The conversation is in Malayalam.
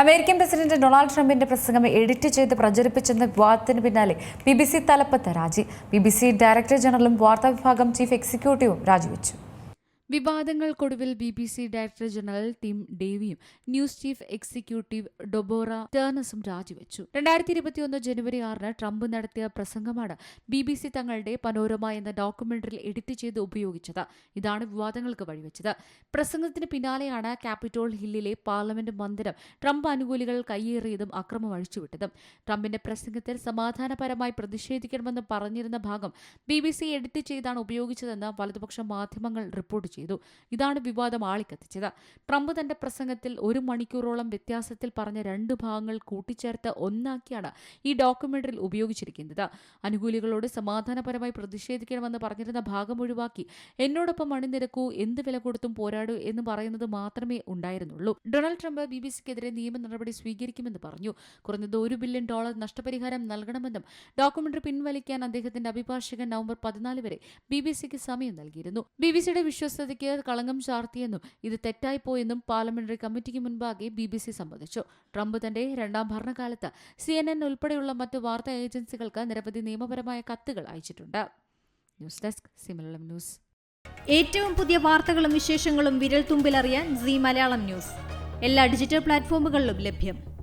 അമേരിക്കൻ പ്രസിഡന്റ് ഡൊണാൾഡ് ട്രംപിന്റെ പ്രസംഗം എഡിറ്റ് ചെയ്ത് പ്രചരിപ്പിച്ചെന്ന വിവാദത്തിന് പിന്നാലെ ബി ബി സി തലപ്പത്ത് രാജി. ബി ബി സി ഡയറക്ടർ ജനറലും വാർത്താ വിഭാഗം ചീഫ് എക്സിക്യൂട്ടീവും രാജിവെച്ചു. വിവാദങ്ങൾക്കൊടുവിൽ B B C director general Tim ഡേവിയും news chief executive Deborah ടേണസും രാജിവെച്ചു. രണ്ടായിരത്തി ഇരുപത്തിയൊന്ന് ജനുവരി ആറിന് ട്രംപ് നടത്തിയ പ്രസംഗമാണ് ബി ബി സി തങ്ങളുടെ പനോരമ എന്ന ഡോക്യുമെന്ററിൽ എഡിറ്റ് ചെയ്ത് ഉപയോഗിച്ചത്. ഇതാണ് വിവാദങ്ങൾക്ക് വഴിവെച്ചത്. പ്രസംഗത്തിന് പിന്നാലെയാണ് ക്യാപിറ്റോൾ ഹില്ലിലെ പാർലമെന്റ് മന്ദിരം ട്രംപ് അനുകൂലികൾ കയ്യേറിയതും അക്രമം അഴിച്ചുവിട്ടതും. ട്രംപിന്റെ പ്രസംഗത്തിൽ സമാധാനപരമായി പ്രതിഷേധിക്കണമെന്ന് പറഞ്ഞിരുന്ന ഭാഗം ബി ബി സി എഡിറ്റ് ചെയ്താണ് ഉപയോഗിച്ചതെന്ന് വലതുപക്ഷ മാധ്യമങ്ങൾ റിപ്പോർട്ട് ചെയ്തു. ഇതാണ് വിവാദം ആളിക്കത്തിച്ചത്. ട്രംപ് തന്റെ പ്രസംഗത്തിൽ ഒരു മണിക്കൂറോളം വ്യത്യാസത്തിൽ പറഞ്ഞ രണ്ട് ഭാഗങ്ങൾ കൂട്ടിച്ചേർത്ത് ഒന്നാക്കിയാണ് ഈ ഡോക്യുമെന്ററിൽ ഉപയോഗിച്ചിരിക്കുന്നത്. അനുകൂലികളോട് സമാധാനപരമായി പ്രതിഷേധിക്കണമെന്ന് പറഞ്ഞിരുന്ന ഭാഗം ഒഴിവാക്കി എന്നോടൊപ്പം അണിനിരക്കൂ എന്ത് വില കൊടുത്തും പോരാടൂ എന്ന് പറയുന്നത് മാത്രമേ ഉണ്ടായിരുന്നുള്ളൂ. ഡൊണാൾഡ് ട്രംപ് ബി ബി സിക്കെതിരെ നിയമ നടപടി സ്വീകരിക്കുമെന്ന് പറഞ്ഞു. കുറഞ്ഞത് ഒരു ബില്യൺ ഡോളർ നഷ്ടപരിഹാരം നൽകണമെന്നും ഡോക്യുമെന്ററി പിൻവലിക്കാൻ അദ്ദേഹത്തിന്റെ അഭിഭാഷകൻ നവംബർ പതിനാല് വരെ ബി ബി സിക്ക് സമയം നൽകിയിരുന്നു. ബി ബി സിയുടെ വിശ്വസ്തതയ്ക്ക് കളങ്കം ചാർത്തിയെന്നും ഇത് തെറ്റായിപ്പോയെന്നും പാർലമെന്ററി കമ്മിറ്റിക്ക് മുൻപാകെ ബി ബി സി സമ്മതിച്ചു. ട്രംപ് തന്റെ രണ്ടാം ഭരണകാലത്ത് സി എൻ എൻ ഉൾപ്പെടെയുള്ള മറ്റ് വാർത്താ ഏജൻസികൾക്ക് നിരവധി നിയമപരമായ കത്തുകൾ അയച്ചിട്ടുണ്ട്. News desk news. ഏറ്റവും പുതിയ വാർത്തകളും വിശേഷങ്ങളും വിരൽ തുമ്പിലറിയാൻ സി മലയാളം ന്യൂസ്. എല്ലാ ഡിജിറ്റൽ പ്ലാറ്റ്ഫോമുകളിലും ലഭ്യം.